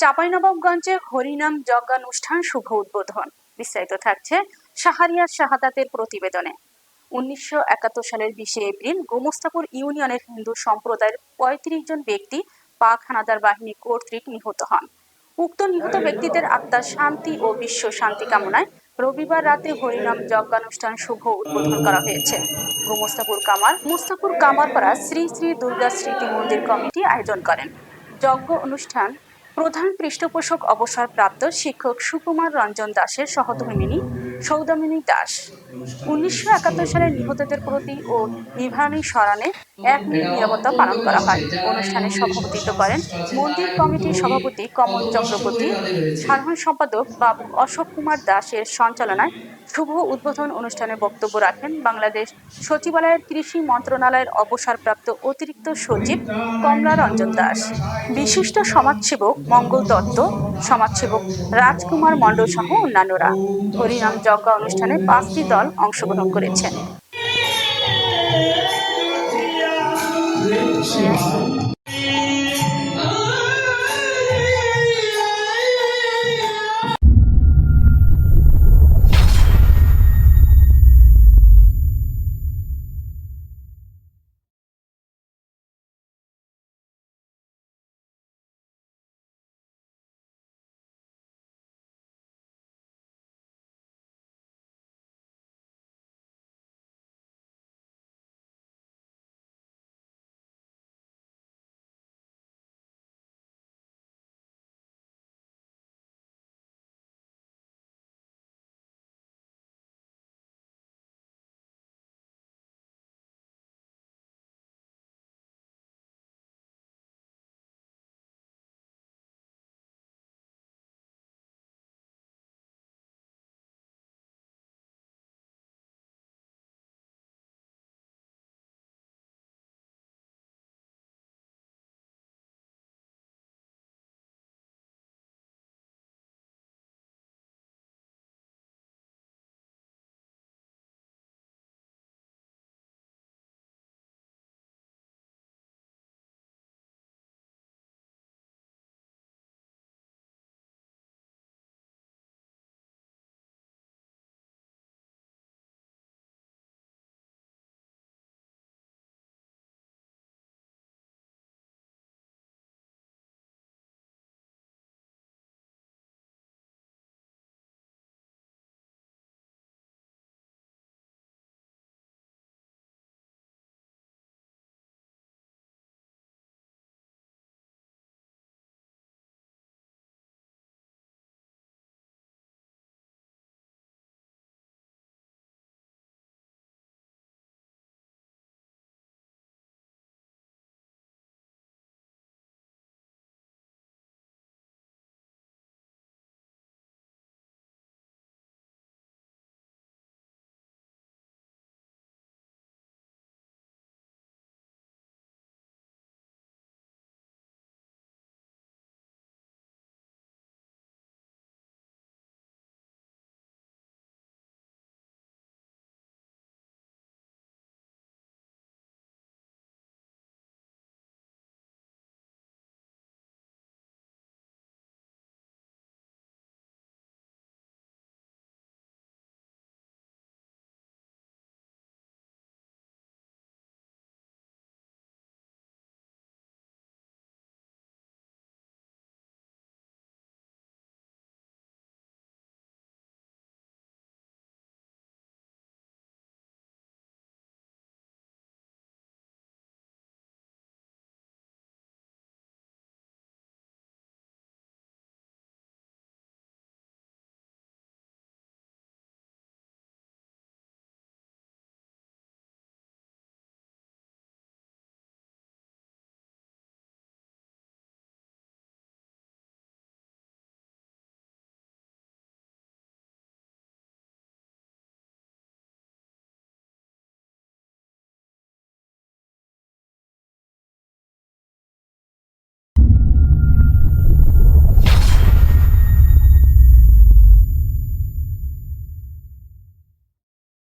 চাঁপাইনবাবগঞ্জে হরিনাম যজ্ঞানুষ্ঠান শুভ উদ্বোধন। বিস্তারিত থাকছে শাহারিয়ার শাহাদাতের প্রতিবেদনে। উনিশশো একাত্তর সালের বিশে এপ্রিল গোমস্তাপুর ইউনিয়নের হিন্দু সম্প্রদায়ের পঁয়ত্রিশ জন ব্যক্তি পাক হানাদার বাহিনী কর্তৃক নিহত হন। উক্ত নিহত ব্যক্তিদের আত্মার শান্তি ও বিশ্ব শান্তি কামনায় রবিবার রাতে হরিনাম যজ্ঞানুষ্ঠান শুভ উদ্বোধন করা হয়েছে। গোমস্তাপুর কামার মুস্তাপুর কামারপাড়া শ্রী শ্রী দুর্গা স্মৃতি মন্দির কমিটি আয়োজন করেন। যজ্ঞ অনুষ্ঠান প্রধান পৃষ্ঠপোষক অবসরপ্রাপ্ত শিক্ষক সুকুমার রঞ্জন দাসের সহধর্মিনী সৌদামিনী দাস। উনিশশো একাত্তর সালের নিহতদের প্রতি ও নিভানি স্মরণে এক মিনিট নিরাপত্তা পালন করা হয়। অনুষ্ঠানে সভাপতিত্ব করেন মন্দির কমিটির সভাপতি কমল চক্রবর্তী, সাধারণ সম্পাদক বাবু অশোক কুমার দাসের সঞ্চালনায় শুভ উদ্বোধন অনুষ্ঠানে বক্তব্য রাখেন বাংলাদেশ সচিবালয়ের কৃষি মন্ত্রণালয়ের অবসরপ্রাপ্ত অতিরিক্ত সচিব কমলা রঞ্জন দাস। বিশিষ্ট সমাজসেবক মঙ্গল দত্ত, সমাজসেবক রাজকুমার মণ্ডল সহ অন্যান্যরা। হরিনাম যজ্ঞ অনুষ্ঠানে পাঁচটি দল অংশগ্রহণ করেছেন